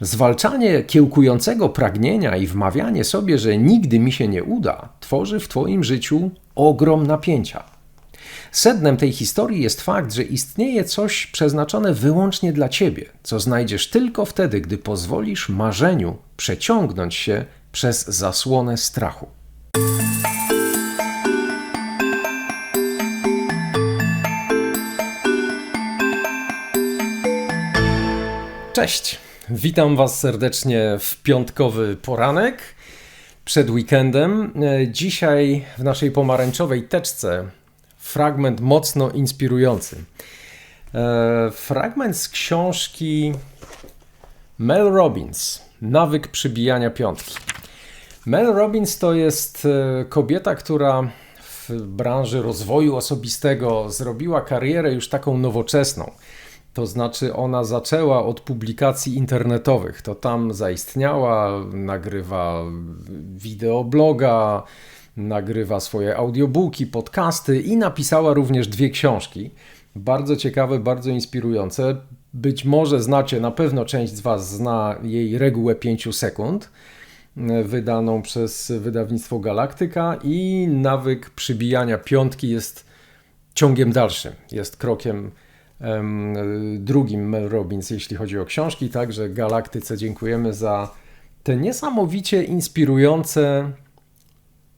Zwalczanie kiełkującego pragnienia i wmawianie sobie, że nigdy mi się nie uda, tworzy w Twoim życiu ogrom napięcia. Sednem tej historii jest fakt, że istnieje coś przeznaczone wyłącznie dla Ciebie, co znajdziesz tylko wtedy, gdy pozwolisz marzeniu przeciągnąć się przez zasłonę strachu. Cześć, witam Was serdecznie w piątkowy poranek przed weekendem. E, Dzisiaj w naszej pomarańczowej teczce fragment mocno inspirujący. E, Fragment z książki Mel Robbins Nawyk przybijania piątki. Mel Robbins to jest e, kobieta, która w branży rozwoju osobistego zrobiła karierę już taką nowoczesną. To znaczy, ona zaczęła od publikacji internetowych. To tam zaistniała, nagrywa wideobloga, nagrywa swoje audiobooki, podcasty i napisała również dwie książki. Bardzo ciekawe, bardzo inspirujące. Być może znacie, na pewno część z Was zna jej regułę 5 sekund, wydaną przez wydawnictwo Galaktyka, i nawyk przybijania piątki jest ciągiem dalszym, jest krokiem em, drugim Mel Robbins, jeśli chodzi o książki. Także Galaktyce dziękujemy za te niesamowicie inspirujące,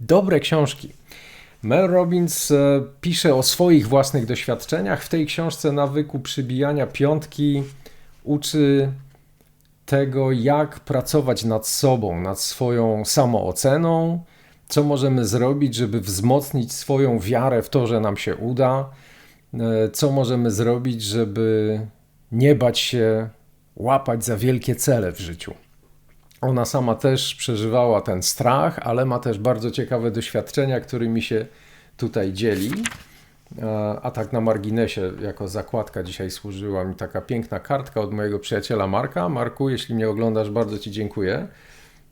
dobre książki. Mel Robbins e, pisze o swoich własnych doświadczeniach. W tej książce nawyku przybijania piątki uczy tego, jak pracować nad sobą, nad swoją samooceną, co możemy zrobić, żeby wzmocnić swoją wiarę w to, że nam się uda, co możemy zrobić, żeby nie bać się łapać za wielkie cele w życiu. Ona sama też przeżywała ten strach, ale ma też bardzo ciekawe doświadczenia, którymi się tutaj dzieli. A- A tak na marginesie, jako zakładka dzisiaj służyła mi taka piękna kartka od mojego przyjaciela Marka. Marku, jeśli mnie oglądasz, bardzo Ci dziękuję.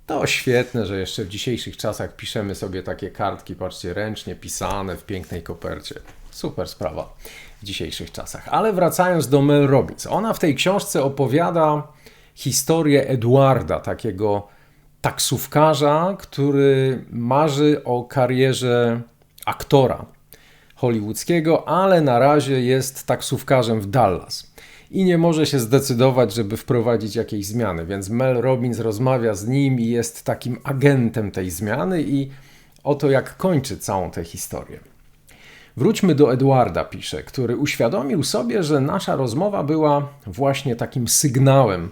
To świetne, że jeszcze w dzisiejszych czasach piszemy sobie takie kartki, patrzcie, ręcznie pisane w pięknej kopercie. Super sprawa w dzisiejszych czasach. Ale wracając do Mel Robbins. Ona w tej książce opowiada historię Eduarda, takiego taksówkarza, który marzy o karierze aktora hollywoodzkiego, ale na razie jest taksówkarzem w Dallas i nie może się zdecydować, żeby wprowadzić jakieś zmiany, więc Mel Robbins rozmawia z nim i jest takim agentem tej zmiany i oto jak kończy całą tę historię. Wróćmy do Edwarda, pisze, który uświadomił sobie, że nasza rozmowa była właśnie takim sygnałem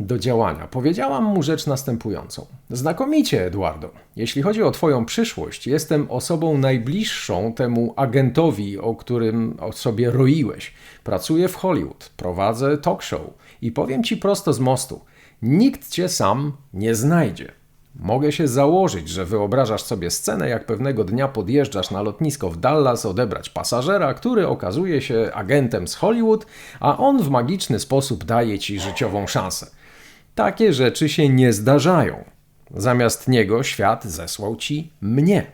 do działania. Powiedziałam mu rzecz następującą. Znakomicie, Eduardo. Jeśli chodzi o Twoją przyszłość, jestem osobą najbliższą temu agentowi, o którym o sobie roiłeś. Pracuję w Hollywood, prowadzę talk show i powiem Ci prosto z mostu: nikt Cię sam nie znajdzie. Mogę się założyć, że wyobrażasz sobie scenę, jak pewnego dnia podjeżdżasz na lotnisko w Dallas odebrać pasażera, który okazuje się agentem z Hollywood, a on w magiczny sposób daje ci życiową szansę. Takie rzeczy się nie zdarzają. Zamiast niego świat zesłał ci mnie.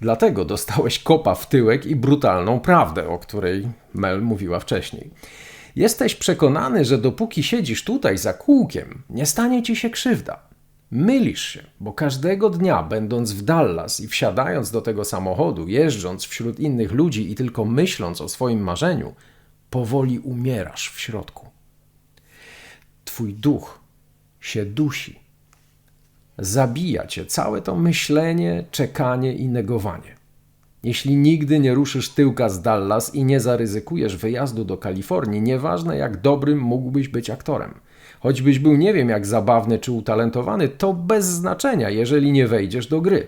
Dlatego dostałeś kopa w tyłek i brutalną prawdę, o której Mel mówiła wcześniej. Jesteś przekonany, że dopóki siedzisz tutaj za kółkiem, nie stanie ci się krzywda. Mylisz się, bo każdego dnia, będąc w Dallas i wsiadając do tego samochodu, jeżdżąc wśród innych ludzi i tylko myśląc o swoim marzeniu, powoli umierasz w środku. Twój duch się dusi. Zabija cię całe to myślenie, czekanie i negowanie. Jeśli nigdy nie ruszysz tyłka z Dallas i nie zaryzykujesz wyjazdu do Kalifornii, nieważne jak dobrym mógłbyś być aktorem. Choćbyś był nie wiem jak zabawny czy utalentowany, to bez znaczenia, jeżeli nie wejdziesz do gry.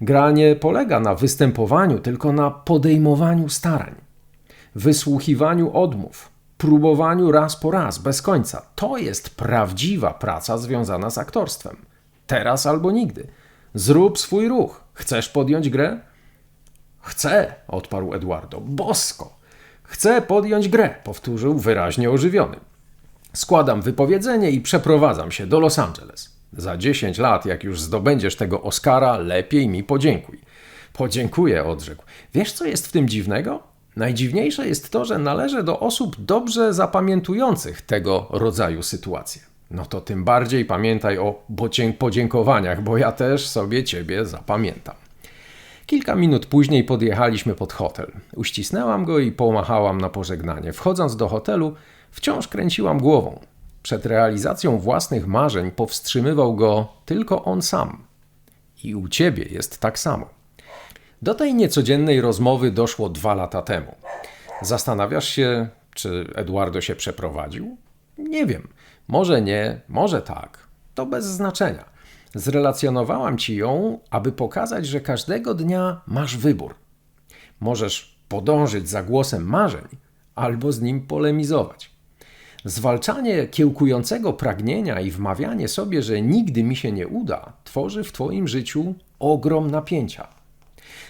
Gra nie polega na występowaniu, tylko na podejmowaniu starań, wysłuchiwaniu odmów, próbowaniu raz po raz, bez końca. To jest prawdziwa praca związana z aktorstwem. Teraz albo nigdy. Zrób swój ruch. Chcesz podjąć grę? Chcę, odparł Eduardo. Bosko! Chcę podjąć grę, powtórzył wyraźnie ożywiony. Składam wypowiedzenie i przeprowadzam się do Los Angeles. Za 10 lat, jak już zdobędziesz tego Oscara, lepiej mi podziękuj. Podziękuję, odrzekł. Wiesz, co jest w tym dziwnego? Najdziwniejsze jest to, że należę do osób dobrze zapamiętujących tego rodzaju sytuacje. no to tym bardziej pamiętaj o podziękowaniach, bo ja też sobie ciebie zapamiętam. Kilka minut później podjechaliśmy pod hotel. Uścisnęłam go i pomachałam na pożegnanie. Wchodząc do hotelu, wciąż kręciłam głową. Przed realizacją własnych marzeń powstrzymywał go tylko on sam. I u ciebie jest tak samo. Do tej niecodziennej rozmowy doszło dwa lata temu. Zastanawiasz się, czy Eduardo się przeprowadził? Nie wiem. Może nie, może tak. To bez znaczenia. Zrelacjonowałam ci ją, aby pokazać, że każdego dnia masz wybór. Możesz podążyć za głosem marzeń albo z nim polemizować. Zwalczanie kiełkującego pragnienia i wmawianie sobie, że nigdy mi się nie uda, tworzy w Twoim życiu ogrom napięcia.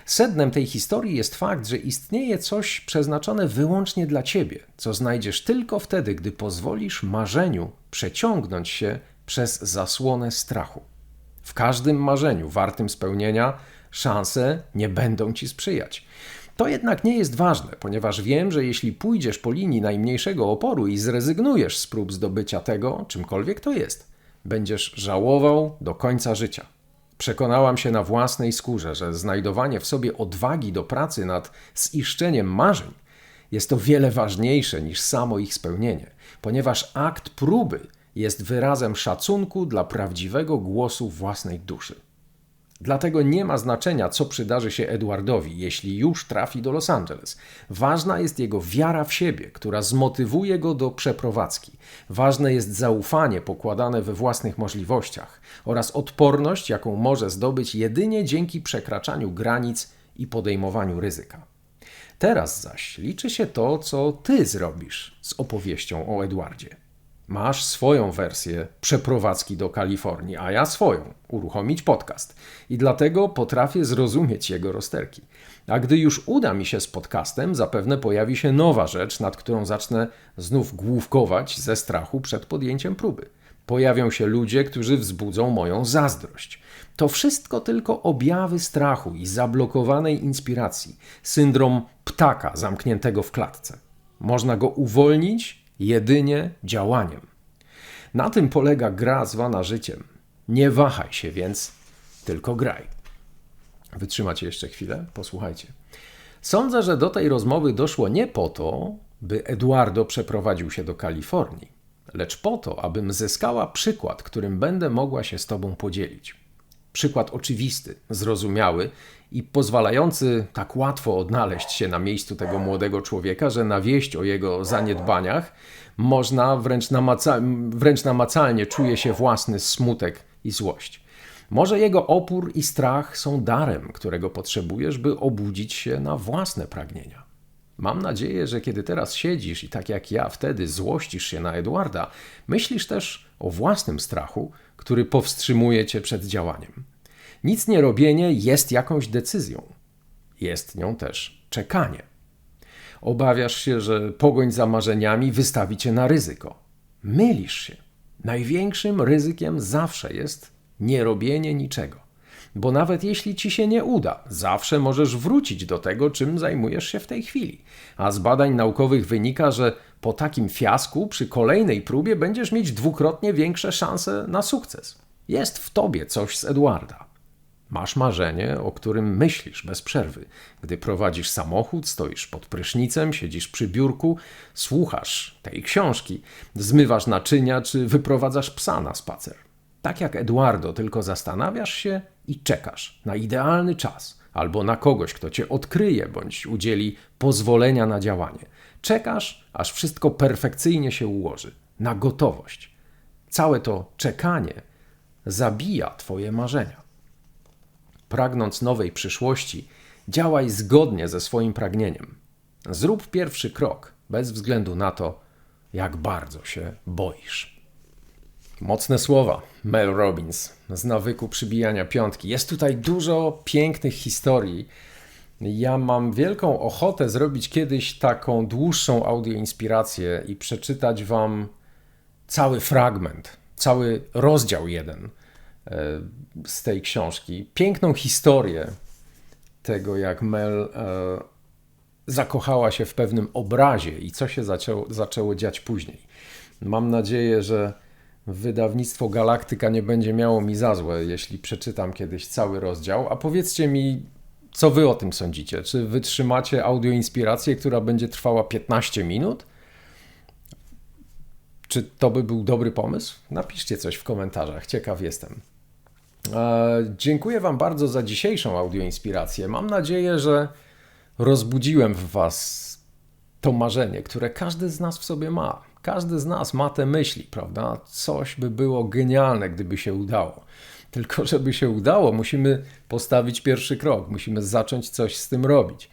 Sednem tej historii jest fakt, że istnieje coś przeznaczone wyłącznie dla Ciebie, co znajdziesz tylko wtedy, gdy pozwolisz marzeniu przeciągnąć się przez zasłonę strachu. W każdym marzeniu wartym spełnienia szanse nie będą Ci sprzyjać. To jednak nie jest ważne, ponieważ wiem, że jeśli pójdziesz po linii najmniejszego oporu i zrezygnujesz z prób zdobycia tego, czymkolwiek to jest, będziesz żałował do końca życia. Przekonałam się na własnej skórze, że znajdowanie w sobie odwagi do pracy nad ziszczeniem marzeń jest to wiele ważniejsze niż samo ich spełnienie, ponieważ akt próby jest wyrazem szacunku dla prawdziwego głosu własnej duszy. Dlatego nie ma znaczenia, co przydarzy się Edwardowi, jeśli już trafi do Los Angeles. Ważna jest jego wiara w siebie, która zmotywuje go do przeprowadzki. Ważne jest zaufanie pokładane we własnych możliwościach oraz odporność, jaką może zdobyć jedynie dzięki przekraczaniu granic i podejmowaniu ryzyka. Teraz zaś liczy się to, co ty zrobisz z opowieścią o Edwardzie. Masz swoją wersję przeprowadzki do Kalifornii, a ja swoją uruchomić podcast. I dlatego potrafię zrozumieć jego rozterki. A gdy już uda mi się z podcastem, zapewne pojawi się nowa rzecz, nad którą zacznę znów główkować ze strachu przed podjęciem próby. Pojawią się ludzie, którzy wzbudzą moją zazdrość. To wszystko tylko objawy strachu i zablokowanej inspiracji, syndrom ptaka zamkniętego w klatce. Można go uwolnić jedynie działaniem. Na tym polega gra zwana życiem. Nie wahaj się więc, tylko graj. Wytrzymacie jeszcze chwilę? Posłuchajcie. Sądzę, że do tej rozmowy doszło nie po to, by Eduardo przeprowadził się do Kalifornii, lecz po to, abym zyskała przykład, którym będę mogła się z Tobą podzielić. Przykład oczywisty, zrozumiały i pozwalający tak łatwo odnaleźć się na miejscu tego młodego człowieka, że na wieść o jego zaniedbaniach można wręcz, namaca wręcz namacalnie czuje się własny smutek i złość. Może jego opór i strach są darem, którego potrzebujesz, by obudzić się na własne pragnienia. Mam nadzieję, że kiedy teraz siedzisz i tak jak ja wtedy złościsz się na Edwarda, myślisz też o własnym strachu, który powstrzymuje cię przed działaniem. Nic nie robienie jest jakąś decyzją. Jest nią też czekanie. Obawiasz się, że pogoń za marzeniami wystawi cię na ryzyko. Mylisz się. Największym ryzykiem zawsze jest nierobienie niczego. Bo nawet jeśli ci się nie uda, zawsze możesz wrócić do tego, czym zajmujesz się w tej chwili. A z badań naukowych wynika, że po takim fiasku przy kolejnej próbie będziesz mieć dwukrotnie większe szanse na sukces. Jest w tobie coś z Edwarda. Masz marzenie, o którym myślisz bez przerwy. Gdy prowadzisz samochód, stoisz pod prysznicem, siedzisz przy biurku, słuchasz tej książki, zmywasz naczynia czy wyprowadzasz psa na spacer. Tak jak Eduardo, tylko zastanawiasz się i czekasz na idealny czas albo na kogoś, kto cię odkryje bądź udzieli pozwolenia na działanie. Czekasz, aż wszystko perfekcyjnie się ułoży, na gotowość. Całe to czekanie zabija twoje marzenia pragnąc nowej przyszłości, działaj zgodnie ze swoim pragnieniem. Zrób pierwszy krok, bez względu na to, jak bardzo się boisz. Mocne słowa. Mel Robbins z nawyku przybijania piątki. Jest tutaj dużo pięknych historii. Ja mam wielką ochotę zrobić kiedyś taką dłuższą audioinspirację i przeczytać Wam cały fragment, cały rozdział jeden z tej książki. Piękną historię tego, jak Mel e, zakochała się w pewnym obrazie i co się zaczęło, zaczęło dziać później. Mam nadzieję, że wydawnictwo Galaktyka nie będzie miało mi za złe, jeśli przeczytam kiedyś cały rozdział. A powiedzcie mi, co wy o tym sądzicie? Czy wytrzymacie audioinspirację, która będzie trwała 15 minut? Czy to by był dobry pomysł? Napiszcie coś w komentarzach, ciekaw jestem. E, dziękuję Wam bardzo za dzisiejszą audioinspirację. Mam nadzieję, że rozbudziłem w Was to marzenie, które każdy z nas w sobie ma. Każdy z nas ma te myśli, prawda? Coś by było genialne, gdyby się udało. Tylko, żeby się udało, musimy postawić pierwszy krok, musimy zacząć coś z tym robić.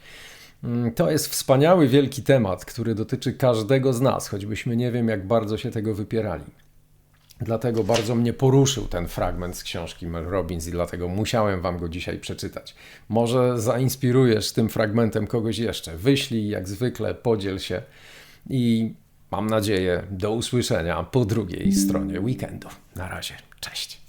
Mm, To jest wspaniały, wielki temat, który dotyczy każdego z nas, choćbyśmy nie wiem, jak bardzo się tego wypierali. Dlatego bardzo mnie poruszył ten fragment z książki Mel Robbins i dlatego musiałem wam go dzisiaj przeczytać. Może zainspirujesz tym fragmentem kogoś jeszcze. Wyślij jak zwykle, podziel się i mam nadzieję do usłyszenia po drugiej stronie weekendu. Na razie, cześć.